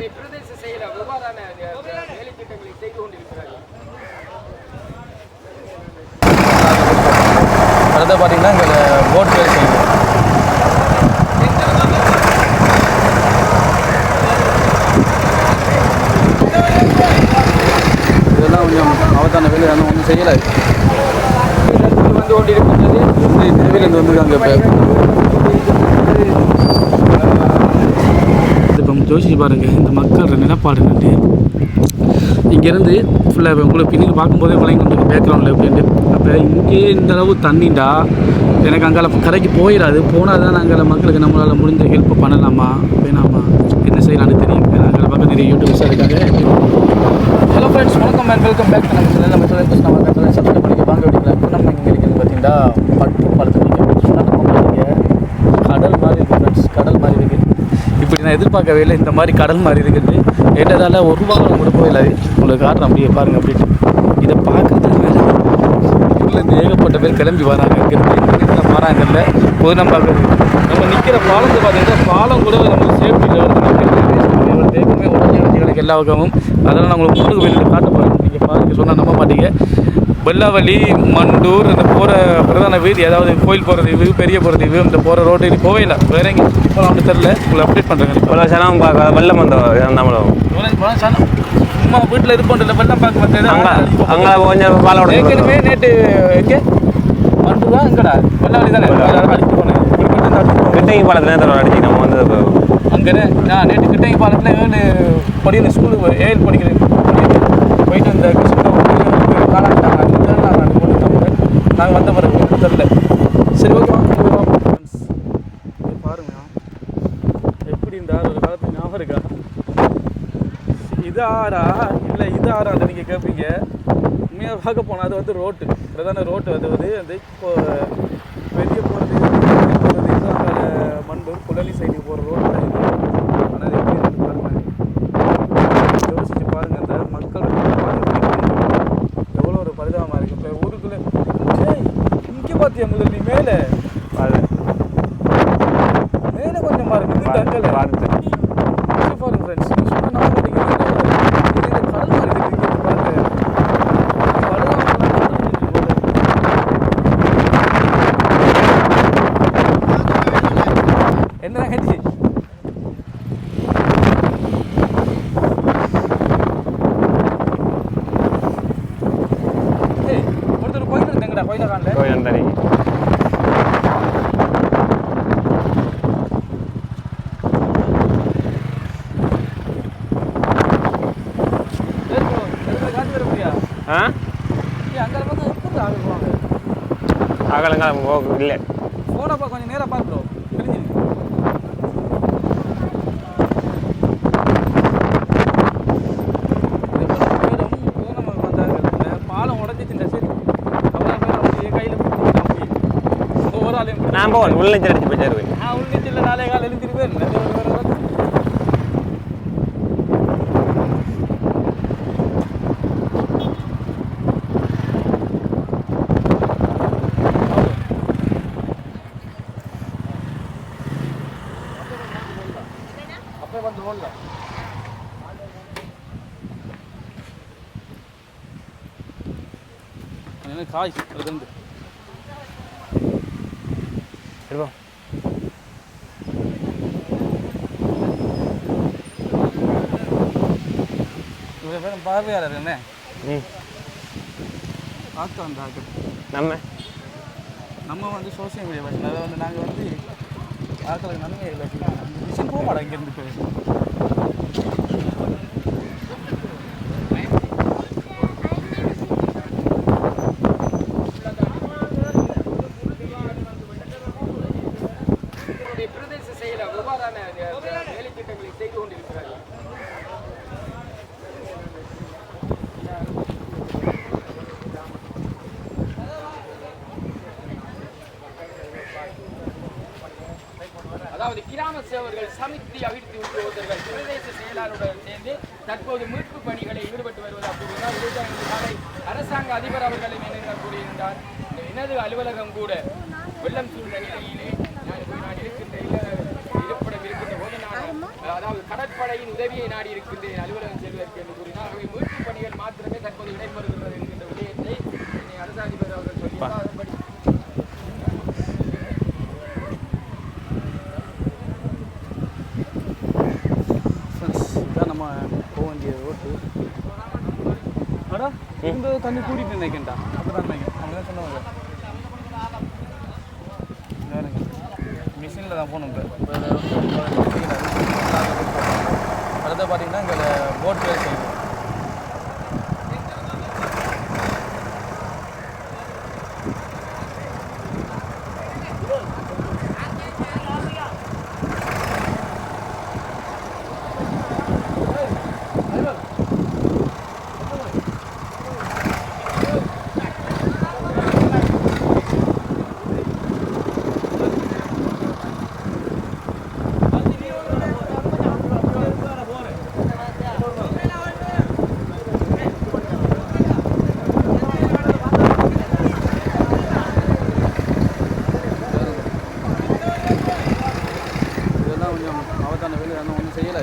நம்முடைய பிரதேச செயலர் எவ்வாறான வேலை திட்டங்களை செய்து கொண்டிருக்கிறார்கள் அடுத்து பார்த்தீங்கன்னா இங்கே போட் வேலை செய்யுது இதெல்லாம் கொஞ்சம் அவதான வேலை ஆனால் ஒன்றும் செய்யலை. வந்து கொண்டிருக்கின்றது. இந்த தேவையிலேருந்து வந்துருக்காங்க இப்போ இப்போ யோசிச்சு பாருங்கள் இந்த மக்கள் நிலப்பாடு என்னட்டு இங்கேருந்து ஃபுல்லாக உங்களுக்கு பின்னாடி பார்க்கும்போதே விளங்கி கொண்டு பேக்ரவுண்டில் எப்படின்ட்டு அப்போ இங்கே இந்த அளவு தண்ணிண்டா? எனக்கு அங்கே கரைக்கு போயிடாது. போனால் தான் நாங்கள் மக்களுக்கு நம்மளால் முடிஞ்ச ஹெல்ப் பண்ணலாமா வேணாமா? என்ன செய்யலாம்னு தெரியும் அங்கே பக்கம் நிறைய யூடியூப்ஸ் இருக்காங்க. ஹலோ ஃப்ரெண்ட்ஸ் வணக்கம் அண்ட் வெல்கம் பேக் நம்ம நம்ம சேனல் நம்ம சப்ஸ்கிரைப் பண்ணி வாங்க விட்டுக்கலாம் இப்போ நம்ம இங்கே இருக்கிறது பார்த்தீங்கன்னா பட்டு பழத்து நீங்கள் கடல் மாதிரி இருக்குது ஃப்ரெண்ட்ஸ் கடல் மாதிரி இருக்குது இப்படி நான் எதிர்பார்க்கவே இல்லை. இந்த மாதிரி கடல் மாதிரி இருக்குது. கேட்டதால் ஒரு வாரம் கூட போயில உங்களுக்கு காட்டுறேன். அப்படியே பாருங்க அப்படின்ட்டு இதை பார்க்குறதுக்கு ஊர்லேருந்து ஏகப்பட்ட பேர் கிளம்பி வராங்க. இங்கேருந்து வராங்கல்ல. போது நம்ம பார்க்குறது நம்ம நிற்கிற பாலத்தை பார்த்தீங்கன்னா பாலம் கூட நம்ம சேஃப்டியில் வருது தேக்கமே உடஞ்சி உடஞ்சி எல்லா பக்கமும். அதெல்லாம் நான் உங்களுக்கு முன்னுக்கு வெளியில் காட்ட போகிறேன் நீங்கள் பாருங்க சொன்னால் நம்ப மாட்டீங்க. வெள்ளாவளி மண்டூர் இந்த போகிற பிரதான வீதி அதாவது கோயில் போகிற தீவு பெரிய போகிற தீவு இந்த போகிற ரோட்டு இது போவே இல்லை. வேற எங்கே போகலாம்னு தெரில உங்களை அப்டேட் பண்ணுறேங்க இவ்வளோ சனம் வெள்ளம் வந்தோம் நம்மளும் சும்மா வீட்டில் இது பண்ணுறதுல வெள்ளம் பார்க்க அங்கே பார்த்தது அங்கே கொஞ்சம் பாலோட ஏற்கனவே நேற்று எங்கே? மண்டூரா? எங்கடா? தானே? இப்படி மட்டும் தான் அடிச்சு போனேன். கிட்டங்கி பாலத்தில் நேரத்தில் அடிச்சு நம்ம வந்து அங்கே நான் நேற்று கிட்டங்கி பாலத்தில் ஏழு படிக்கணும் ஸ்கூலுக்கு ஏழு படிக்கிறேன் போயிட்டு இந்த காலாட்டாங்க நாங்கள் நாங்கள் வந்த பிறகு தெரில சரி ஓகே பாருங்க. எப்படி இந்த ஆறு ஒரு காலத்து ஞாபகம் இருக்கா? இது ஆறா இல்லை இது ஆறா அதை நீங்கள் கேட்பீங்க உண்மையாக பார்க்க போனால் அது வந்து ரோட்டு. பிரதான ரோட்டு அது வந்து அந்த இப்போ பெரிய போகிற போகிறது அங்கே மண்டூர் குள்ளலி சைடு போகிற ரோட்டு ஆனால் அது எப்படி இருக்குன்னு பாருங்க யோசிச்சு பாருங்க அந்த மக்கள் எவ்வளோ ஒரு பரிதாபமாக இருக்கு இப்போ ஊருக்குள்ளே ஏய் இங்கே பார்த்தியா முதல் நீ மேலே அது மேலே கொஞ்சம் பாருங்க இது அங்கே பார்த்து பாருங்க ஃப்ரெண்ட்ஸ் நீ சொன்ன நம்ப மாட்டீங்க இது இந்த கடல் மாதிரி இருக்கு இங்க பாருங்க என்ன கட்சி ஏய் ஒருத்தர் கோயில் இருந்தேங்கடா கோயில காணல கோயில் தனி காஞ்சி வர முடியா ஆ அங்கே வந்து எப்படி ஆள் போவாங்க அகலங்க இல்லை ஃபோனை பா கொஞ்சம் நேராக பார்க்குறோம் தெரிஞ்சு பாலம் உடஞ்சிச்சுங்க சரி அவ்வளோ பேர் அப்படியே. கையில் ஒவ்வொரு ஆளையும் நான் போவேன் உள்ள அடிச்சு போய் சேருவேன் நான் உள்ள இல்லை நாளே கால் எழுந்திருப்பேன் வேறு வேறு வேறு அப்போ வந்து ஓடலாம் எனக்கு காய் அது வந்து இருப்போம் இவ்வளோ பேரும் பார்வையாளர் என்ன? ம் பார்க்க வந்த ஆக்கள் நம்ம. நம்ம வந்து சோசியல் மீடியா பேசணும் அதை வந்து நாங்கள் வந்து ஆட்களுக்கு நன்மை இல்லை. மிஷின் போக மாட்டோம் இங்கேருந்து பேச வந்து தண்ணி கூட்டிட்டு நினைக்கண்டா அப்படிதான் நினைக்கிறேன் அப்படி தான் சொன்னவங்க மிஷினில் தான் போகணும் இப்போ அடுத்த பார்த்தீங்கன்னா இங்கே போட் வேலை செய்யுது இதெல்லாம் கொஞ்சம் அவதான வேலை அதெல்லாம் ஒன்றும் செய்யலை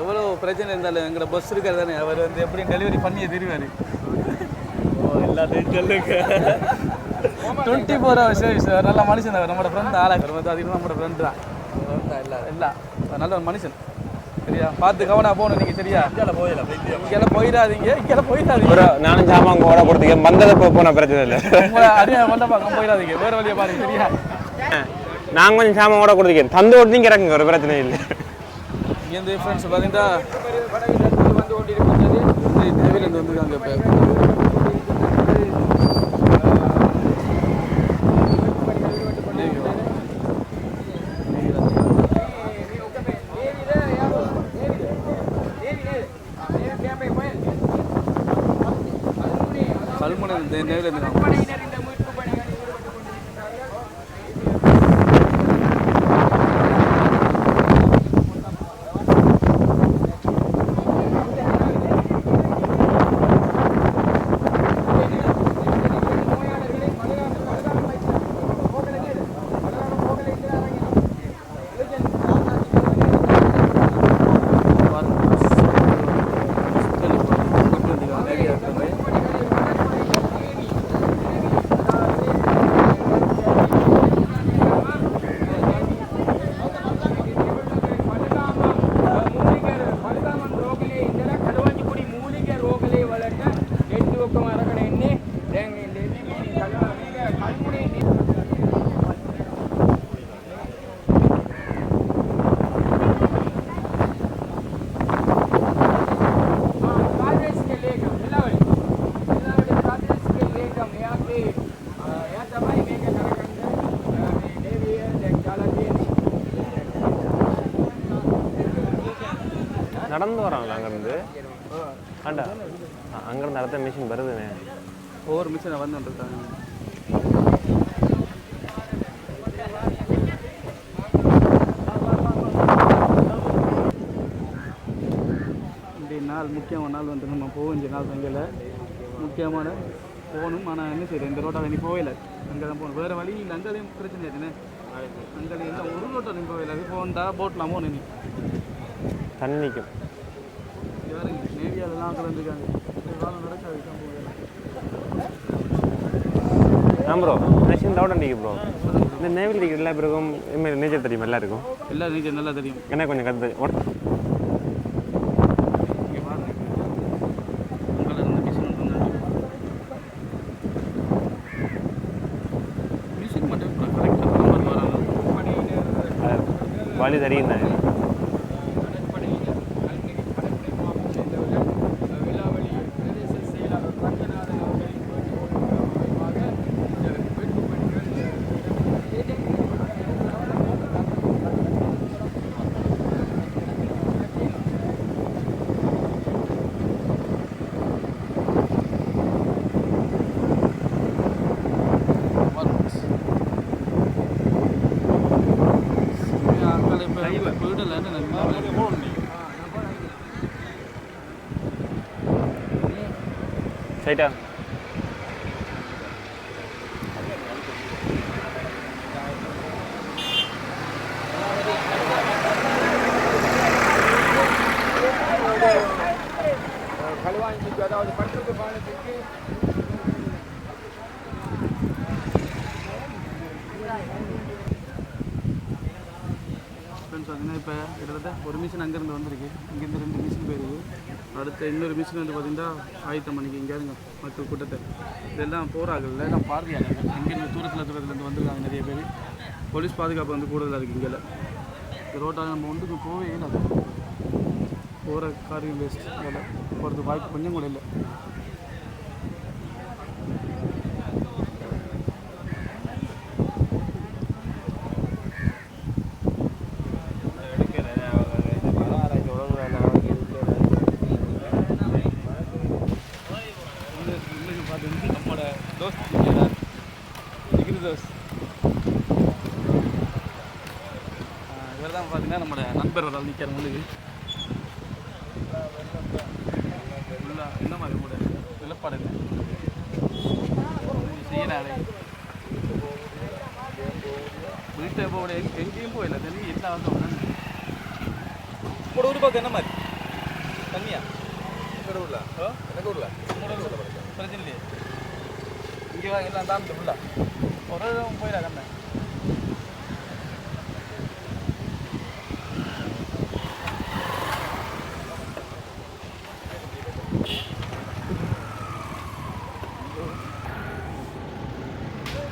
எவ்வளோ பிரச்சனை இருந்தாலும் எங்களோட பஸ் இருக்கிறது தானே அவர் வந்து எப்படி டெலிவரி பண்ணியே தெரிவார். எல்லாத்தையும் சொல்லுங்க. டுவெண்ட்டி ஃபோர் ஹவர்ஸ் சர்வீஸ் நல்ல மனுஷன். அவர் நம்மளோட ஃப்ரெண்ட் ஆளாக வந்து அதிகமாக நம்மளோட ஃப்ரெண்ட் தான். இல்லை. நல்ல ஒரு மனுஷன். சரியா? பார்த்து கவனம் போகணும் நீங்கள் சரியா? இங்கெல்லாம் போயிடாதீங்க. இங்கெல்லாம் போயிடாதீங்க. ஒரு நானும் சாமான் ஓட கொடுத்துக்க. வந்ததை போ- போன பிரச்சனை இல்லை. அடியா கொண்ட பக்கம் போயிடாதீங்க. வேறு வழியை பாருங்க சரியா? நான் கொஞ்சம் சாமான் ஓட கொடுத்துக்கேன் தந்து ஓட்டு இறங்குங்க ஒரு பிரச்சனை இல்லை. இங்கேருந்து ஃப்ரெண்ட்ஸ் பார்த்தீங்கன்னா வந்து வந்து தேவையிலேருந்து வந்துருக்காங்க இப்போ கல்முனை நேரில் படையினர் நடந்து வராங்களா அங்கேருந்து? ஆண்டா. அங்கேருந்து அடுத்த மிஷின் வருதுண்ணே ஒவ்வொரு மிஷினை வந்துருக்காங்க. இன்றைய நாள் முக்கியமான நாள் வந்து நம்ம போக வேண்டிய நாள் தங்கல முக்கியமான போகணும். ஆனால் என்ன செய்யறது இந்த ரோட்டாக நீ போகல அங்கே தான் போகணும். வேறு வழி இல்லை. அங்கேயும் பிரச்சனை ஆச்சுண்ணே அங்கே ஒரு ரோட்டை நீ போகல அது போகண்டா போட்லாம் போகணும் நீ தண்ணி நேவியாலெல்லாம் கலந்துருக்காங்க நடக்காது ஆ ப்ரோ மிஷின் டவுட் அண்டிக்கு ப்ரோ இந்த நேவில் டிக்கெட் எல்லா இனிமேல் நீச்சல் தெரியும் எல்லாருக்கும்? எல்லாம் நீச்சல் நல்லா தெரியும். என்ன கொஞ்சம் கற்று இங்கே பாருங்க உங்களை இருந்து மிஷின் இருந்தாங்க வழி தெரியும் தானே கடற்படையினர் கல்வி கடற்படை மாவட்டத்தைச் சேர்ந்தவர்கள் வெள்ளாவளி பிரதேச செயலாளர் ரங்கநாதன் அவர்களின் வேண்டுகோளுக்கு அமைவாக இந்த மீட்புப் பணிகள் அங்கே இப்போ போயிடல சைட்டா அதாவது பட்டுக்கு பாலத்துக்கு பார்த்தீங்கன்னா இப்போ? கிட்டத்தட்ட ஒரு மிஷின் அங்கேருந்து வந்திருக்கு. இங்கேருந்து ரெண்டு மிஷின் அடுத்த இன்னொரு மிஷின் வந்து பார்த்தீங்கன்னா ஆயத்தம் மணிக்கு இங்கே இருங்க. மக்கள் கூட்டத்தை. இதெல்லாம் போராகல எல்லாம் பார்வையாளர்கள் இங்கேருந்து தூரத்தில் தூரத்துலேருந்து வந்திருக்காங்க நிறைய பேர். போலீஸ் பாதுகாப்பு வந்து கூடுதலாக இருக்குது இங்கே இந்த நம்ம ஒன்றுக்கு போவே இல்லை போகிற காரியம் வேஸ்ட் அதில் போகிறதுக்கு வாய்ப்பு கொஞ்சம் கூட இல்லை இன்னைக்கு பார்த்தீங்கன்னா நம்மளோட தோஸ்த் டிகிரி தோஸ் இவர் தான் பார்த்தீங்கன்னா நண்பர் ஒரு ஆள் நிற்கிற முன்னுக்கு என்ன மாதிரி கூட இல்லை செய்யறாளே வீட்டை போட எங்கேயும் போயில தண்ணி என்ன அவசரம் கூட ஊர் பார்த்து என்ன மாதிரி? தண்ணியா? பிரச்சனை இல்லையே. இங்கே வாங்க எல்லாம் தான் ஃபுல்லா ஒரு இடம் போயிடா கண்ண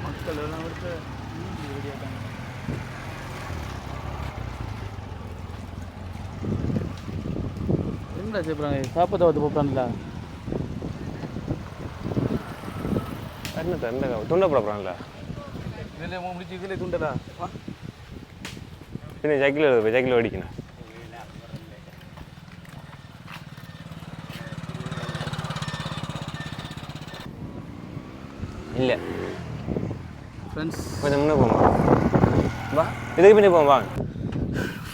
மக்கள் எல்லாம் விட்டு ரெடியாட்டாங்க என்னடா செய்யப்படுறாங்க சாப்பிட வந்து போப்பான்ல என்ன என்ன துண்டப்பட போகிறாங்களா இதில் முடிச்சு இதில் துண்டடா. வா. பின்ன சைக்கிள் சைக்கிள் ஓடிக்கணும் இல்லை. ஃப்ரெண்ட்ஸ் கொஞ்சம் முன்னே போங்க. வா. இதுக்கு பின்னே போங்க வாங்க.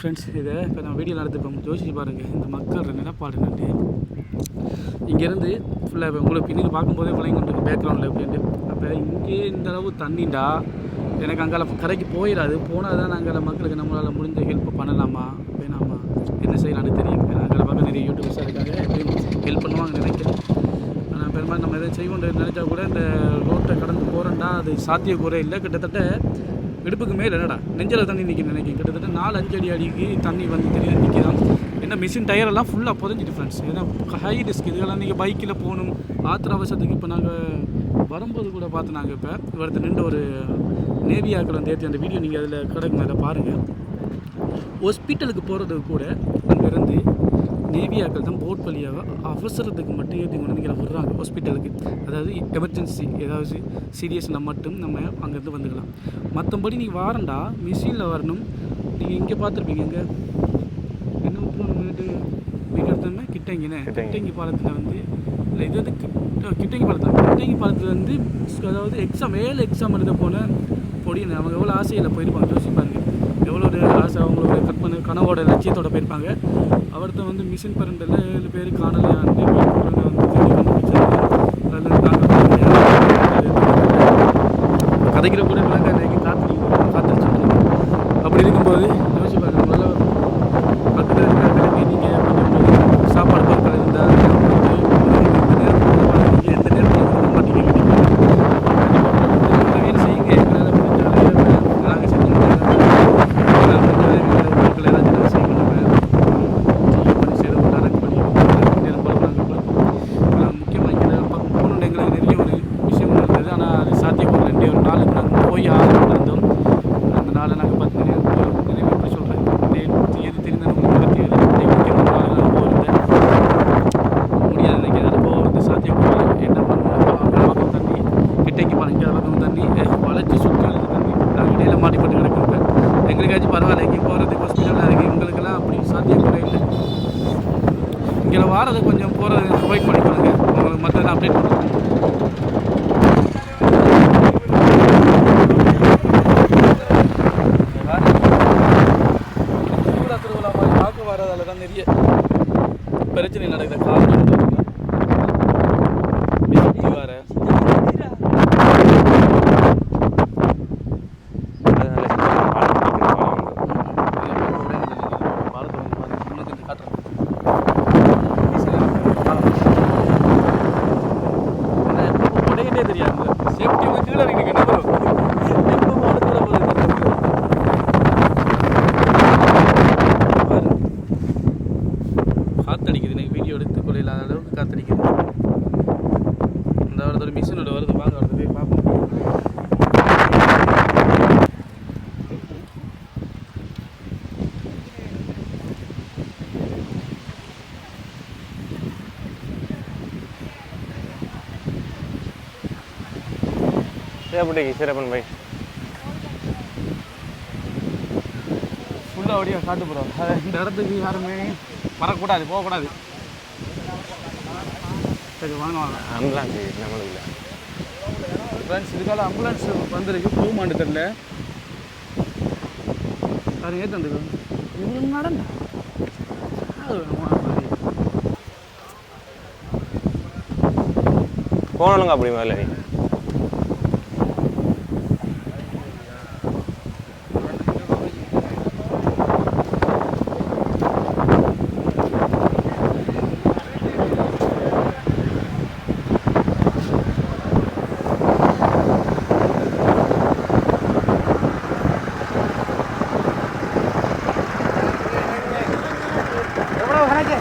ஃப்ரெண்ட்ஸ் இதை இப்போ நான் வீடியோ நடத்திப்போம் யோசிச்சு பாருங்கள் இந்த மக்கள் நிலப்பாடு நட்டு இங்கேருந்து ஃபுல்லாக இப்போ உங்களை பின்னுக்கு பார்க்கும்போதே விளைங்க கொண்டு பேக்ரவுண்டில் எப்படின்ட்டு அப்போ இங்கே இந்த அளவு தண்ணிண்டா? எனக்கு அங்கால கரைக்கு போயிடாது. போனால் தான் நாங்கள் மக்களுக்கு நம்மளால் முடிஞ்ச ஹெல்ப் பண்ணலாமா? வேணாமா? என்ன செய்யலாம்னு தெரியும் அங்கே பார்க்க நிறைய யூடியூப்ஸாக இருக்காங்க. எப்படியும் ஹெல்ப் பண்ணுவாங்க நினைக்கிறேன். ஆனால் பெரும்பாலும் நம்ம எதை செய்வோன்னு நினச்சா கூட இந்த ரோட்டை கடந்து போகிறோன்னா அது சாத்தியக்கூறே இல்லை. கிட்டத்தட்ட இடுப்புக்கு மேலே என்னடா நெஞ்சில் தண்ணி நிற்க நினைக்கிறேன். கிட்டத்தட்ட நாலு அஞ்சு அடி அடிக்கு தண்ணி வந்து தெரியுது நிற்கிதான் என்ன மிஷின் டயரெல்லாம் ஃபுல்லாக புதஞ்சிட்டு ஃப்ரெண்ட்ஸ் ஏன்னா ஹை ரிஸ்க் இதுக்கெல்லாம் நீங்கள் பைக்கில் போகணும். ஆத்திர அவசரத்துக்கு இப்போ நாங்கள் வரும்போது கூட பார்த்து நாங்கள் இப்போ இவரத்து நின்று ஒரு நேவியாக்கள் வந்து ஏற்றி அந்த வீடியோ நீங்கள் அதில் கிடக்கு மேலே பாருங்கள் ஹாஸ்பிட்டலுக்கு போகிறது கூட அங்கேருந்து நேவியாக்கள் தான் போட் வழியாக அவசரத்துக்கு மட்டும் ஏற்றி கொண்டு வந்து ஹாஸ்பிட்டலுக்கு அதாவது எமர்ஜென்சி ஏதாவது சீரியஸ்னா மட்டும் நம்ம அங்கேருந்து வந்துக்கலாம். மற்றபடி நீங்கள் வாரண்டா மிஷினில் வரணும். நீங்கள் இங்கே பார்த்துருப்பீங்க. இங்கே என்ன வீட்டு எடுத்தோம்னா கிட்டங்கினே. கிட்டங்கி. பாலத்தில் வந்து இல்லை இது வந்து கிட்ட- கிட்டங்கி பாலத்தில். கிட்டங்கி பாலத்தில் வந்து அதாவது எக்ஸாம் ஏழு எக்ஸாம் எழுத போன பொடியன். அவங்க எவ்வளோ ஆசையில் போயிருப்பாங்க. யோசிப்பாங்க. எவ்வளோ ஒரு ஆசை அவங்களோட கற்பனை கனவோட லட்சியத்தோட போயிருப்பாங்க. அவர்த்த வந்து மிஷின் பரண்டில் ஏழு பேர் காணலையாண்டு சிறப்புட்டைக்கு சிறப்பன் பை ஃபுல்லாக அப்படியே காட்டு போகிறோம் இந்த இடத்துக்கு யாருமே வரக்கூடாது போகக்கூடாது. சரி வாங்க வாங்க. ஆம்புலன்ஸ் நம்மளுக்கு இல்லை. ஃப்ரெண்ட்ஸ் இதுக்கால அம்புலன்ஸ் வந்திருக்கு. போகுமான்னு தெரில சார் ஏற்று வந்துருக்கு இவ்வளோ நடந்த போனவங்க அப்படி முதல்ல நீ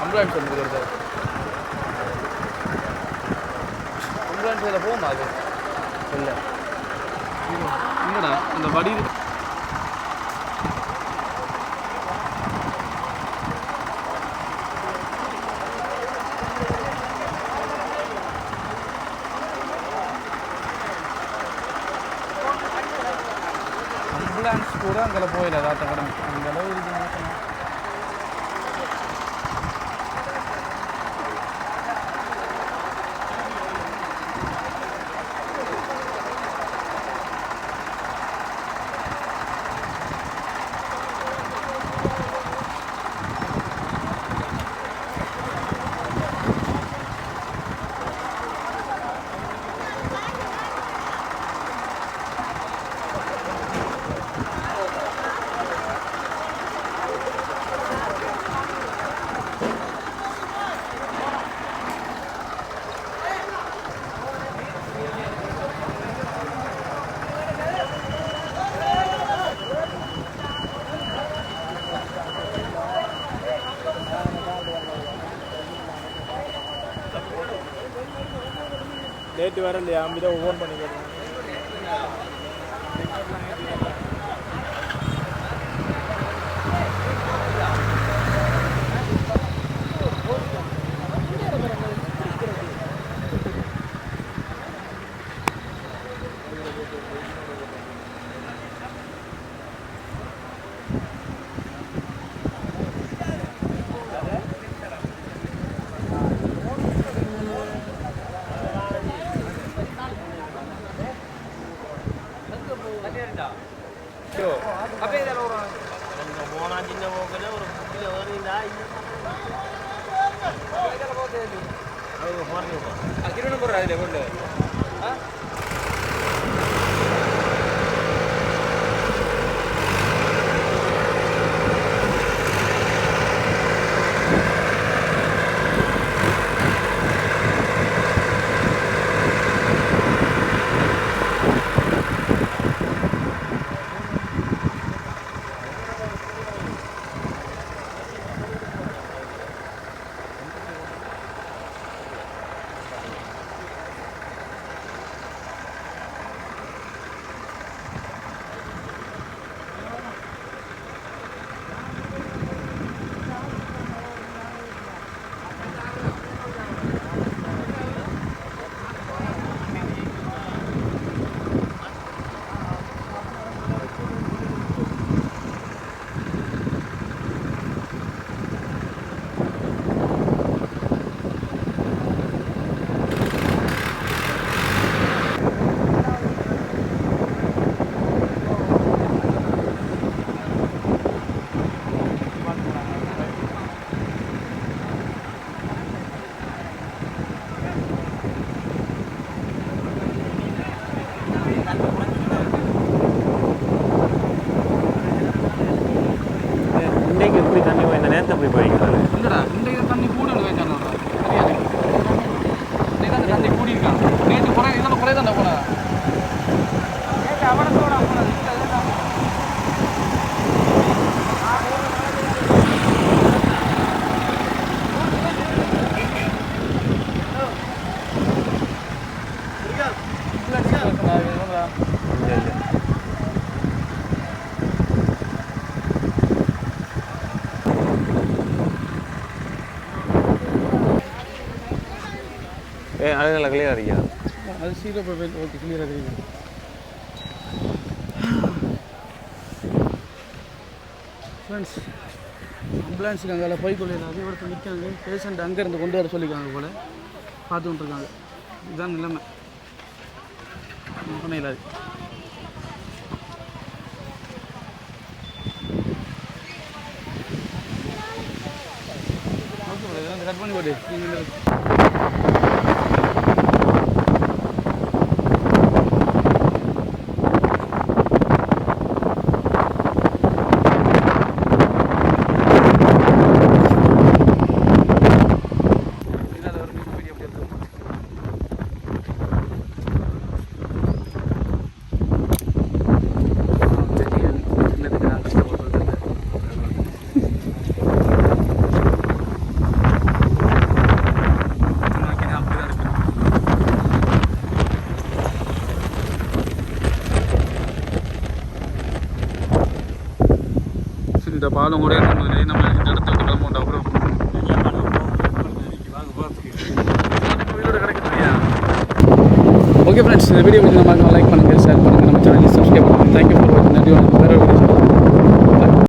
அம்புலன்ஸ் வந்து வருது அம்புலன்ஸ் இதில் போகுமா அது இல்லை என்னடா இந்த வடி அம்புலன்ஸ் கூட அங்கே போயில தாத்த கடன் அந்த அளவு இருக்கு டேட்டு இல்லையா? அம்பிதான் ஃபோன் பண்ணி கேட்டேன் போனாச்சின்ன போக்கில் ஒரு புக்கில் வருவீங்களா இல்லை போகிறது திருவண்ணபுரம் அதில் கொண்டு ஏ அது நல்லா கிளியர் அடிக்கா அது சீரோ ஓகே கிளியராக தெரியுது ஃப்ரெண்ட்ஸ் அம்புலன்ஸுக்கு அங்கே போய் கொள்ளையில் அதே இடத்துல நிற்காங்க. பேஷண்ட் அங்கேருந்து கொண்டு வர சொல்லியிருக்காங்க போல். பார்த்துக்கொண்டிருக்காங்க இதுதான் நிலைமை. பண்ண இல்லாது. கட் பண்ணி போட்டு நீங்கள் இல்லாத ஒரு மீன் பிடி அப்படி இருக்கும் தெரியும் என்னதுக்கு நான் கஷ்டப்படுறது அப்படிதான் இருக்கு சரி, இந்த பாலம் கூட இருக்கும்போது நம்ம இந்த இடத்த விட்டு கிளம்புண்டா அப்புறம் ஓகே ஃப்ரெண்ட்ஸ் இந்த வீடியோ பிடிச்சி லைக் பண்ணுங்கள் ஷேர் பண்ணுங்கள் நம்ம சேனலை சப்ஸ்கிரைப் பண்ணுங்கள் தேங்க்யூ ஃபார் வாட்சிங்